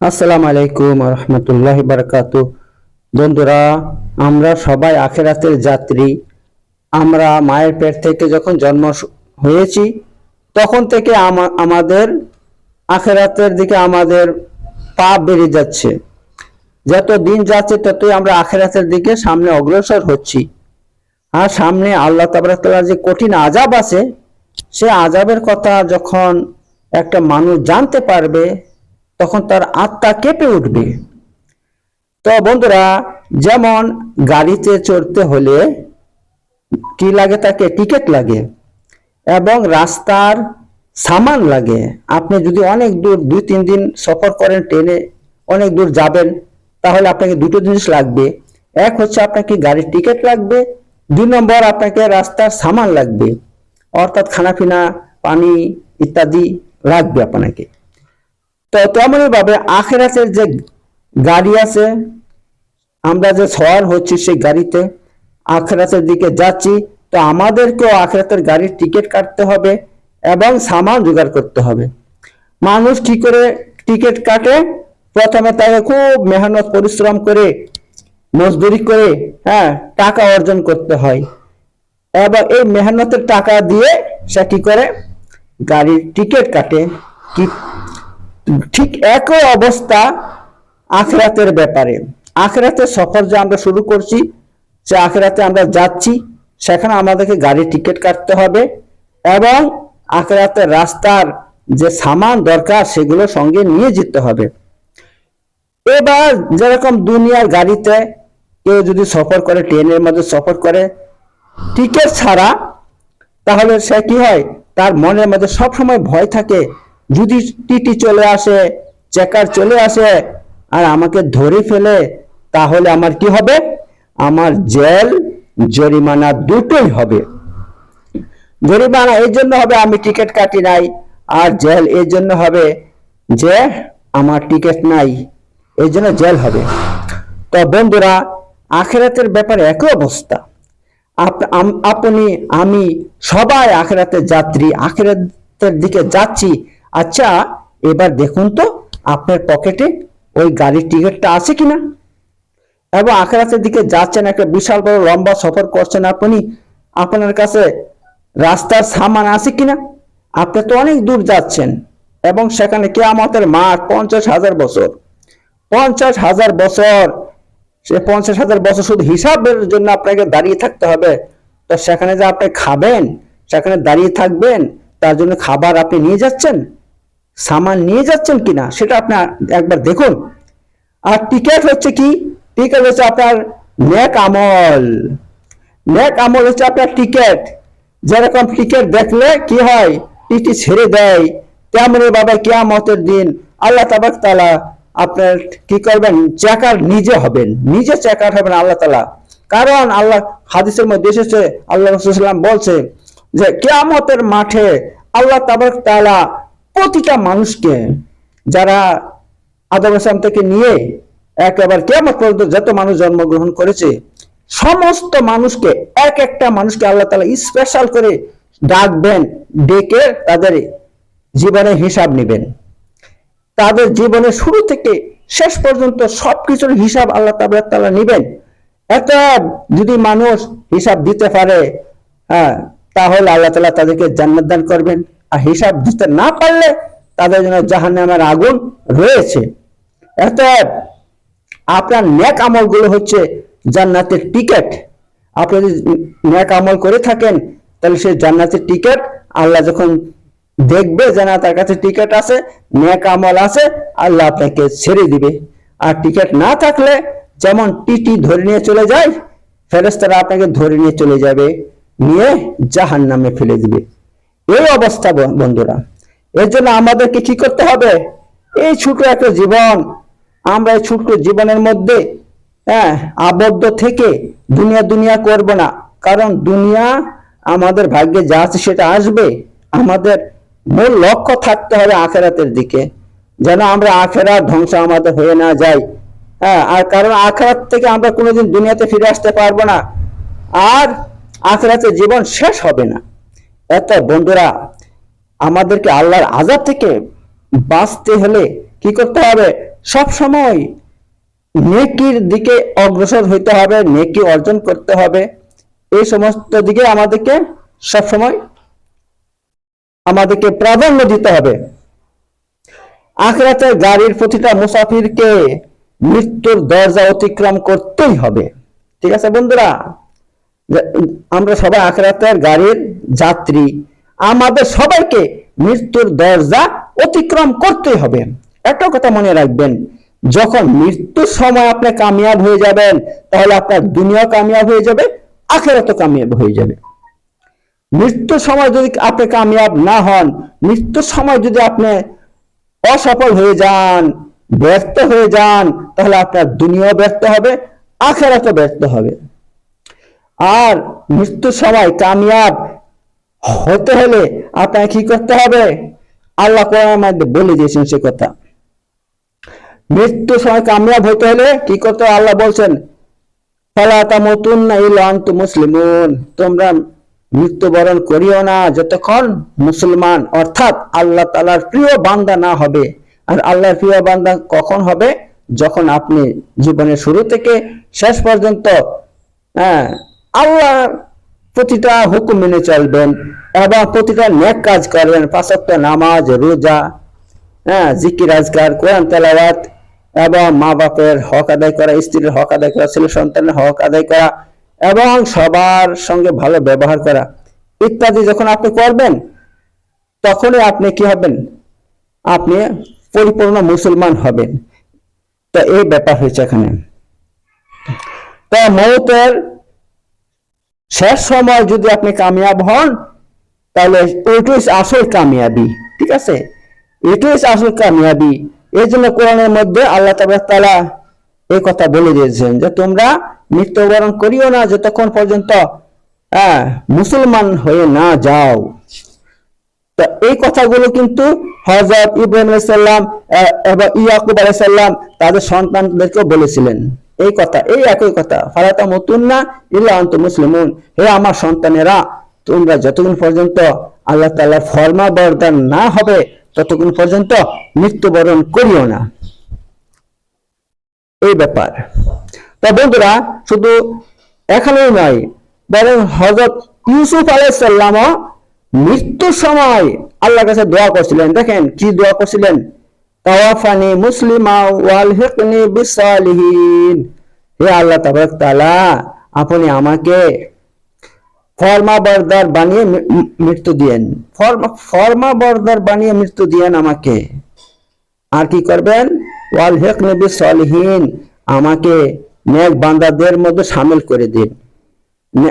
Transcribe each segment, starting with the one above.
আসসালামু আলাইকুম রহমতুল্লাহ বারকাত বন্ধুরা, আমরা সবাই আখেরাতের যাত্রী। আমরা মায়ের পেট থেকে যখন জন্ম হয়েছি, তখন থেকে আমা- আমাদের আখেরাতের দিকে আমাদের পা বেড়ে যাচ্ছে। যত দিন যাচ্ছে, ততই আমরা আখেরাতের দিকে সামনে অগ্রসর হচ্ছি। আর সামনে আল্লাহ তাবরাকাল্লাহ যে কঠিন আজাব আছে, সে আজাবের কথা যখন একটা মানুষ জানতে পারবে তখন তার আত্মা কেঁপে উঠবে। তো বন্ধুরা, যেমন গাড়িতে চড়তে হলে কি লাগে তাকে? টিকিট লাগে। এবং রাস্তার সামান লাগে। আপনি যদি অনেক দূর, দুই, তিন দিন সফর করেন ট্রেনে, অনেক দূর যাবেন, তাহলে আপনাকে দুটো জিনিস লাগবে। এক হচ্ছে আপনাকে গাড়ির টিকিট লাগবে। দুই নম্বর, আপনাকে রাস্তার সামান লাগবে। অর্থাৎ খানাপিনা, পানি ইত্যাদি লাগবে আপনাকে। তো তেমনই ভাবে আখেরাতের যে গাড়ি আছে, আমরা যে সওয়ার হচ্ছি সেই গাড়িতে আখেরাতের দিকে যাচ্ছি, তো আমাদেরকেও আখেরাতের গাড়ির টিকিট কাটতে হবে এবং সামান জোগাড় করতে হবে। মানুষ কি করে টিকিট কাটে? প্রথমে তাকে খুব মেহনত, পরিশ্রম করে, মজদুরি করে হ্যাঁ টাকা অর্জন করতে হয়। এবং এই মেহনতের টাকা দিয়ে সে কি করে? গাড়ির টিকিট কাটে। কি ঠিক একই অবস্থা আখরাতের ব্যাপারে। আখরাতের সফর যে আমরা শুরু করছি, সে আখরাতে আমরা যাচ্ছি, সেখানে আমাদেরকে গাড়ির টিকিট কাটতে হবে এবং আখরাতের রাস্তার যে সামান দরকার, সেগুলো সঙ্গে নিয়ে যেতে হবে। এবার যেরকম দুনিয়ার গাড়িতে কেউ যদি সফর করে, ট্রেনের মধ্যে সফর করে, টিকিট ছাড়া, তাহলে সে কি হয়? তার মনের মধ্যে সবসময় ভয় থাকে যদি টিটি চলে আসে চেকার চলে আসে, আর আমাকে ধরে ফেলে, তাহলে আমার কি হবে? আমার জেল, জরিমানা দুটোই হবে। জরিমানা এই জন্য হবে আমি টিকিট কাটি নাই, আর জেল এই জন্য হবে যে আমার টিকিট নাই এই জন্য জেল হবে। তো বন্ধুরা, আখেরাতের ব্যাপারে একই অবস্থা। আপ- আপনি, আমি সবাই আখেরাতের যাত্রী, আখেরাতের দিকে যাচ্ছি আচ্ছা এবার দেখুন তো আপনার পকেটে ওই গাড়ির টিকিটটা আছে কিনা? এবং আখেরাতের দিকে যাচ্ছেন একটা বিশাল বড় লম্বা সফর করছেন আপনি। আপনার কাছে রাস্তার সামান আছে কিনা? আপনি তো অনেক দূর যাচ্ছেন। এবং সেখানে কেয়ামতের মাঠ পঞ্চাশ হাজার বছর। পঞ্চাশ হাজার বছর, সে পঞ্চাশ হাজার বছর শুধু হিসাবের জন্য আপনাকে দাঁড়িয়ে থাকতে হবে। তো সেখানে যে আপনি খাবেন, সেখানে দাঁড়িয়ে থাকবেন, তার জন্য খাবার আপনি নিয়ে যাচ্ছেন? সামান নিয়ে যাচ্ছেন কিনা সেটা আপনি একবার দেখুন। আর টিকেট হচ্ছে কি? টিকিট হচ্ছে আপনার নেক আমল। নেক আমল হচ্ছে আপনার টিকিট যেরকম টিকিট দেখলে কি হয়? টিটি ছেড়ে দেয়। তেমনি বাবা কিয়ামতের দিন আল্লাহ তাবাক তালা আপনার কি করবেন? চেকার নিজে হবেন। নিজে চেকার হবেন আল্লাহ তালা কারণ আল্লাহ হাদিসের মধ্যে এসেছে, আল্লাহ রসুলাম বলছে যে কেয়ামতের মাঠে আল্লাহ তাবাক তালা প্রতিটা মানুষকে যারা আদম ইসলাম থেকে নিয়ে একেবারে কেমন পর্যন্ত যত মানুষ জন্মগ্রহণ করেছে, সমস্ত মানুষকে, এক একটা মানুষকে আল্লাহ তালা স্পেশাল করে ডাকবেন, ডেকে তাদের জীবনের হিসাব নেবেন। তাদের জীবনের শুরু থেকে শেষ পর্যন্ত সবকিছুর হিসাব আল্লাহ তালা নিবেন। এত যদি মানুষ হিসাব দিতে পারে হ্যাঁ তাহলে আল্লাহ তালা তাদেরকে জান্নাত দান করবেন। আর হিসাব দিতে না পারলে তাদের জন্য জাহান্নামের আগুন রয়েছে। আপনার নেক আমলগুলো হচ্ছে জান্নাতের টিকিট। আপনি যদি নেক আমল করে থাকেন, তাহলে সেই জান্নাতের টিকিট, আল্লাহ যখন দেখবে যে না তার কাছে টিকিট আছে নেক আমল আছে, আল্লাহ আপনাকে ছেড়ে দিবে। আর টিকিট না থাকলে যেমন টিটি ধরে নিয়ে চলে যায় ফেরেস্তারা আপনাকে ধরে নিয়ে চলে যাবে, নিয়ে জাহান নামে ফেলে দিবে। এই অবস্থা বন্ধুরা। এর জন্য আমাদেরকে কি করতে হবে? এই ছোট একটা জীবন। আমরা এই ছোট্ট জীবনের মধ্যে হ্যাঁ আবদ্ধ থেকে দুনিয়া দুনিয়া করব না। কারণ দুনিয়া আমাদের ভাগ্যে যা আছে সেটা আসবে। আমাদের মূল লক্ষ্য থাকতে হবে আখেরাতের দিকে। যেন আমরা আখেরা ধ্বংস আমাদের হয়ে না যায় হ্যাঁ আর কারণ আখেরাত থেকে আমরা কোনোদিন দুনিয়াতে ফিরে আসতে পারব না। আর আখেরাতে জীবন শেষ হবে না। এত বন্ধুরা, আমাদেরকে আল্লাহর আজাব থেকে বাঁচতে হলে কি করতে হবে? সব সময় নেকির দিকে অগ্রসর হইতে হবে, নেকি অর্জন করতে হবে। এই সমস্ত দিকে আমাদেরকে সব সময় আমাদেরকে প্রাধান্য দিতে হবে। আখরাতের গাড়ির প্রতিটা মুসাফিরকে মৃত্যুর দরজা অতিক্রম করতেই হবে। ঠিক আছে বন্ধুরা? আমরা সবাই আখরাতের গাড়ির যাত্রী। আমাদের সবাইকে মৃত্যুর দরজা অতিক্রম করতেই হবে। একটা কথা মনে রাখবেন, যখন মৃত্যুর সময় আপনি কামিয়াব হয়ে যাবেন, তাহলে আপনার দুনিয়া কামিয়াব হয়ে যাবে, আখেরাতও কামিয়াব হয়ে যাবে। মৃত্যুর সময় যদি আপনি কামিয়াব না হন, মৃত্যুর সময় যদি আপনি অসফল হয়ে যান, ব্যর্থ হয়ে যান, তাহলে আপনার দুনিয়া ব্যর্থ হবে, আখেরাতও ব্যর্থ হবে। আর মৃত্যুর সময় কামিয়াব হতে হলে আপনাকে কি করতে হবে? আল্লাহ কোরআনের মধ্যে বলে দিয়েছেন সে কথা। মৃত্যুর সময় কামিয়াব হতে হলে কি করতে হবে? আল্লাহ বলছেন, ফালা তামুতুন্না ইল্লা আনতুম মুসলিমুন। তোমরা মৃত্যুবরণ করিও না যতক্ষণ মুসলমান, অর্থাৎ আল্লাহ তালার প্রিয় বান্দা না হবে। আর আল্লাহর প্রিয় বান্দা কখন হবে? যখন আপনি জীবনের শুরু থেকে শেষ পর্যন্ত হ্যাঁ আল্লাহর প্রতিটা হুকুম মেনে চলবেন, এবং প্রতিটা নেক কাজ করবেন, পাঁচক্ত নামাজ, রোজা হ্যাঁ জিকির, আজকার, কোরআন, তেলাওয়াত, এবং মা বাপের হক আদায় করা, স্ত্রীর হক আদায় করা, ছেলে সন্তানের হক আদায় করা, এবং সবার সঙ্গে ভালো ব্যবহার করা ইত্যাদি যখন আপনি করবেন, তখনই আপনি কি হবেন? আপনি পরিপূর্ণ মুসলমান হবেন। তো এই ব্যাপার হয়েছে এখানে। তো মৌতের শেষ সময় যদি আপনি কামিয়াব হন, তাহলে ওইটাই আসল কামিয়াবি, ঠিক আছে? এটাই আসল কামিয়াবি। এই জন্য কোরআনের মধ্যে আল্লাহ তালা এই কথা বলে দিয়েছেন যে, তোমরা মৃত্যুবরণ করিও না যতক্ষণ পর্যন্ত মুসলমান হয়ে না যাও। তো এই কথাগুলো কিন্তু হজরত ইব্রাহিম আলাইসাল্লাম এবং ইয়াকুব আলাইসাল্লাম তাদের সন্তানদেরকে বলেছিলেন। এই কথা, এই একই কথা। ফারাতা মতুন না ইল্লা অন্ত মুসলিমুন। হে আমার সন্তানেরা, তোমরা যতক্ষণ পর্যন্ত আল্লাহ তাআলার ফরমা বরদান না হবে ততক্ষণ পর্যন্ত মৃত্যুবরণ করিও না। এই ব্যাপার। তা বন্ধুরা, শুধু এখানেই নয়, বরং হজরত ইউসুফ আলাইসাল্লামও মৃত্যুর সময় আল্লাহর কাছে দোয়া করছিলেন। দেখেন কি দোয়া করছিলেন? তাওয়াফানি মুসলিমা ওয়াল হিকনি বিসালিহিন। হে আল্লাহ তাবারক তাআলা, আপনি আমাকে ফরমা বরদার বানিয়ে মৃত্যু দিয়েন। ফরমা ফরমা বরদার বানিয়ে মৃত্যু দিয়েন আমাকে। আর কি করবেন? ওয়াল হিকনি বিসালিহিন, আমাকে নেক বান্দাদের মধ্যে সামিল করে দিন।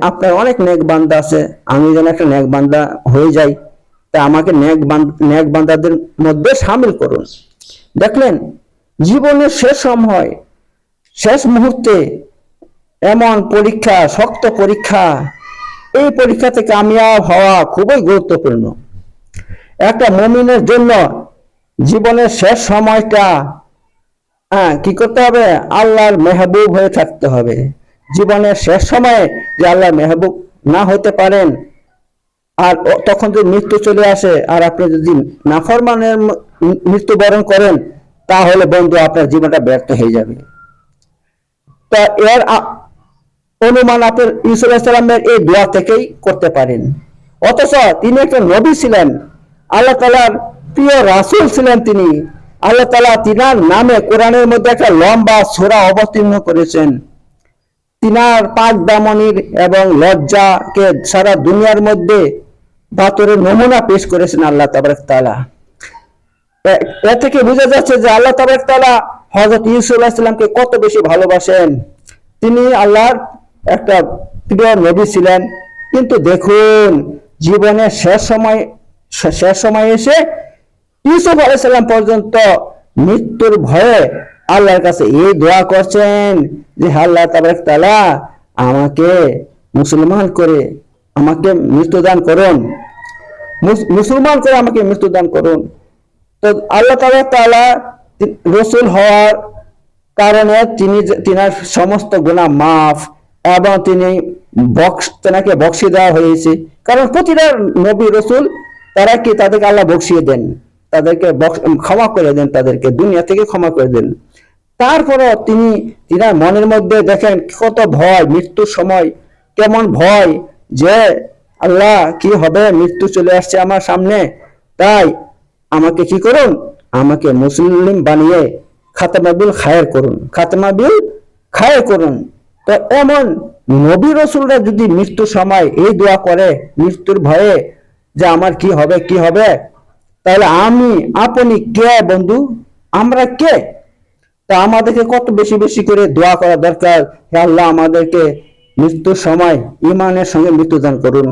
আপনার অনেক নেক বান্দা আছে, আমি যেন একটা নেক বান্দা হয়ে যাই। তা আমাকে নেক বান- নেক বান্দাদের মধ্যে সামিল করুন। দেখলেন, জীবনের শেষ সময়, শেষ মুহূর্তে এমন পরীক্ষা, শক্ত পরীক্ষা, এই পরীক্ষাতে কামিয়াব হওয়া খুবই গুরুত্বপূর্ণ। একটা মমিনের জন্য জীবনের শেষ সময়টা হ্যাঁ কি করতে হবে? আল্লাহর মেহবুব হয়ে থাকতে হবে। জীবনের শেষ সময়ে যে আল্লাহ মেহবুব না হতে পারেন আর তখন যদি মৃত্যু চলে আসে, আর আপনি যদি নাফরমানের মৃত্যুবরণ করেন, তাহলে বন্ধু আপনার জীবনটা ব্যর্থ হয়ে যাবে। তা এর অনুমান আপনার ইউসুফ সালামের এই দোয়া থেকেই করতে পারেন। অথচ তিনি একটা নবী ছিলেন। আল্লাহ তালার প্রিয় রাসুল ছিলেন তিনি। আল্লাহ তালা তিনার নামে কোরআনের মধ্যে একটা লম্বা সোরা অবতীর্ণ করেছেন। তিনার পাক দামনির এবং লজ্জাকে সারা দুনিয়ার মধ্যে বাতরের নমুনা পেশ করেছেন আল্লাহ তাবারক তাআলা। এ- থেকে বোঝা যাচ্ছে যে আল্লাহ তাবারক তাআলা হযরত ইউসুফ কত বেশি ভালোবাসেন। তিনি আল্লাহর একটা প্রিয় নবী ছিলেন। কিন্তু দেখুন, জীবনের শেষ সময় শেষ সময় এসে ইউসুফ আলাইসাল্লাম পর্যন্ত মৃত্যুর ভয়ে আল্লাহর কাছে এই দোয়া করছেন যে আল্লাহ তাবারক তাআলা, আমাকে মুসলমান করে আমাকে মৃত্যুদান করুন। মুস- মুসলমান করে আমাকে মৃত্যুদান করুন। তো আল্লাহ তাবারক তাআলা তি- রসুল হওয়ার কারণে তিনি তিনার সমস্ত গুণা মাফ এবং তিনি বক্স, তেনাকে বক্সি দেওয়া হয়েছে। কারণ প্রতিটা নবী, রসুল, তারা কি তাদেরকে আল্লাহ বক্সিয়ে দেন? তাদেরকে ক্ষমা করে দেন তাদেরকে, দুনিয়া থেকে ক্ষমা করে দেন। তারপরও তিনি, তিনার মনের মধ্যে দেখেন কত ভয়, মৃত্যুর সময় কেমন ভয়। যে, আল্লাহ, কি হবে? মৃত্যু চলে আসছে আমার সামনে। তাই আমাকে কি করুন? আমাকে মুসলিম বানিয়ে খাতামাবিল খায়ের করুন। খাতামাবিল খায়ের করুন। তো এমন নবী রসুলরা যদি মৃত্যুর সময় এই দোয়া করে, মৃত্যুর ভয়ে যে আমার কি হবে কি হবে? তাহলে আমি, আপনি কে বন্ধু? আমরা কে? তা আমাদেরকে কত বেশি বেশি করে দোয়া করা দরকার? আল্লাহ, আমাদেরকে মৃত্যুর সময় ইমানের সঙ্গে মৃত্যুদান করুন।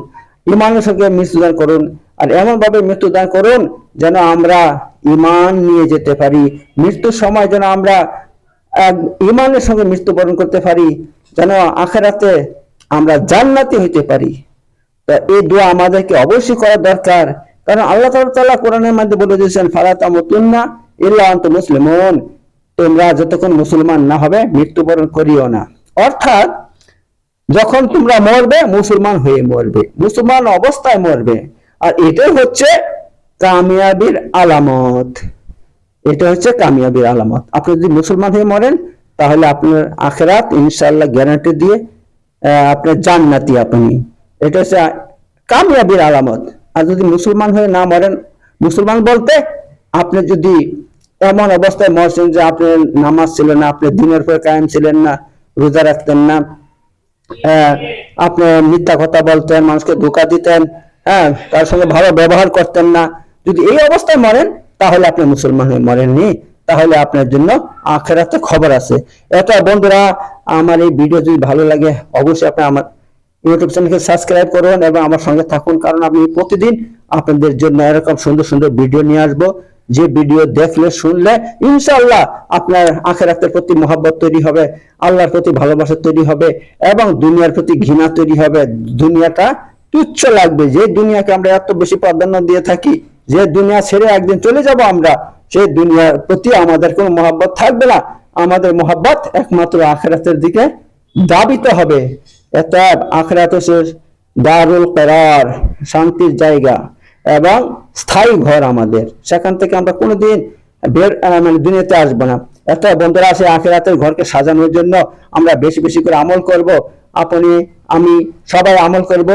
ইমানের সঙ্গে মৃত্যুদান করুন আর এমন ভাবে মৃত্যুদান করুন যেন আমরা ইমান নিয়ে যেতে পারি। মৃত্যুর সময় যেন আমরা ইমানের সঙ্গে মৃত্যুবরণ করতে পারি, যেন আখেরাতে আমরা জান্নাতি হইতে পারি। তা এই দোয়া আমাদেরকে অবশ্যই করা দরকার। কারণ আল্লাহ তাআলা কোরআনের মধ্যে বলে দিয়েছেন, ফালা তামুতুন্না ইল্লা আনতুম মুসলিমুন। তোমরা যতক্ষণ মুসলমান না হবে, মৃত্যুবরণ করিও না। অর্থাৎ যখন তোমরা মরবে, মুসলমান হয়ে মরবে, মুসলমান অবস্থায় মরবে। আর এটাই হচ্ছে কামিয়াবির আলামত। এটা হচ্ছে কামিয়াবির আলামত। আপনি যদি মুসলমান হয়ে মরেন, তাহলে আপনার আখেরাত ইনশাল্লাহ গ্যারান্টি দিয়ে আপনার জান্নাতি আপনি। এটা হচ্ছে কামিয়াবির আলামত। আর যদি মুসলমান হয়ে না মরেন, মুসলমান বলতে আপনি যদি এমন অবস্থায় মরছেন যে আপনার নামাজ ছিল না, আপনি দিনের পর কায়েম ছিলেন না, রোজা রাখতেন না হ্যাঁ, আপনি মিথ্যা কথা বলতেন মানুষকে ধোকা দিতেন হ্যাঁ তার সঙ্গে ভালো ব্যবহার করতেন না। যদি এই অবস্থায় মরেন তাহলে আপনি মুসলমান হয়ে মরেননি। তাহলে আপনার জন্য আখেরাতে খবর আছে। এটা বন্ধুরা আমার এই ভিডিও যদি ভালো লাগে অবশ্যই আপনি আমার ইউটিউব চ্যানেলকে সাবস্ক্রাইব করুন এবং আমার সঙ্গে থাকুন কারণ আমি প্রতিদিন আপনাদের জন্য এরকম সুন্দর সুন্দর ভিডিও নিয়ে আসব। যে ভিডিও দেখলে, শুনলে, ইনশাআল্লাহ আপনার আখেরাতের প্রতি মহাব্বত তৈরি হবে, আল্লাহর প্রতি ভালোবাসা তৈরি হবে এবং দুনিয়ার প্রতি ঘৃণা তৈরি হবে। দুনিয়াটা তুচ্ছ লাগবে। যে দুনিয়াকে আমরা এত বেশি প্রাধান্য দিয়ে থাকি, যে দুনিয়া ছেড়ে একদিন চলে যাব আমরা সেই দুনিয়ার প্রতি আমাদের কোনো মহাব্বত থাকবে না। আমাদের মহাব্বত একমাত্র আখেরাতের দিকে দাবিতে হবে। এত আখেরাত দারুল করার, শান্তির জায়গা। এবং স্থায়ী ঘর আমাদের। সেখান থেকে আমরা কোনোদিন বের মানে দুনিয়াতে আসব না। এত বন্ধুরা আছে, আখেরাতের ঘরকে সাজানোর জন্য আমরা বেশি বেশি করে আমল করব। আপনি, আমি সবাই আমল করব।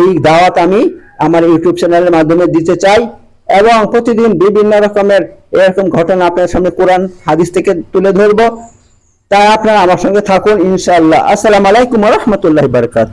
এই দাওয়াত আমি আমার ইউটিউব চ্যানেলের মাধ্যমে দিতে চাই এবং প্রতিদিন বিভিন্ন রকমের এরকম ঘটনা আপনার সামনে কোরআন, হাদিস থেকে তুলে ধরবো। তাই আপনারা আমার সঙ্গে থাকুন, ইনশাআল্লাহ। আসসালামু আলাইকুম রহমতুল্লাহ বারকাত